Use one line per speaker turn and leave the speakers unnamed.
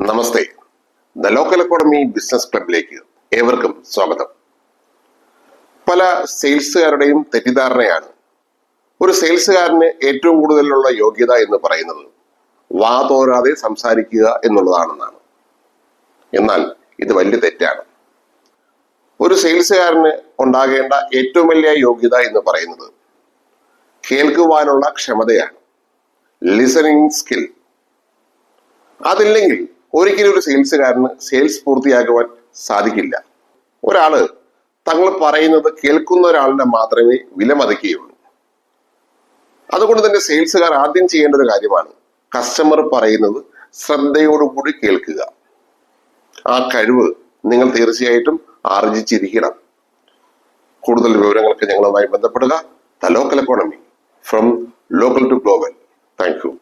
Namaste. The local economy business ക്ലബിലേക്ക് ഏവർക്കും സ്വാഗതം. പല സെയിൽസുകാരുടെയും തെറ്റിദ്ധാരണയാണ്. ഒരു സെയിൽസുകാരന് ഏറ്റവും കൂടുതലുള്ള യോഗ്യത എന്ന് പറയുന്നത് വാ തോരാതെ സംസാരിക്കുക എന്നുള്ളതാണെന്നാണ്. എന്നാൽ ഇത് വലിയ തെറ്റാണ്. ഒരു സെയിൽസുകാരന് ഉണ്ടാകേണ്ട ഏറ്റവും വലിയ യോഗ്യത എന്ന് പറയുന്നത് കേൾക്കുവാനുള്ള ക്ഷമതയാണ്. ലിസണിങ് സ്കിൽ അതില്ലെങ്കിൽ ഒരിക്കലും ഒരു സെയിൽസുകാരന് സെയിൽസ് പൂർത്തിയാക്കുവാൻ സാധിക്കില്ല. ഒരാൾ തങ്ങൾ പറയുന്നത് കേൾക്കുന്ന ഒരാളിനെ മാത്രമേ വിലമതിക്കുകയുള്ളൂ. അതുകൊണ്ട് തന്നെ സെയിൽസുകാർ ആദ്യം ചെയ്യേണ്ട ഒരു കാര്യമാണ് കസ്റ്റമർ പറയുന്നത് ശ്രദ്ധയോടുകൂടി കേൾക്കുക. ആ കഴിവ് നിങ്ങൾ തീർച്ചയായിട്ടും ആർജിച്ചിരിക്കണം. കൂടുതൽ വിവരങ്ങൾക്ക് ഞങ്ങളുമായി ബന്ധപ്പെടുക. The local economy from local to global thank you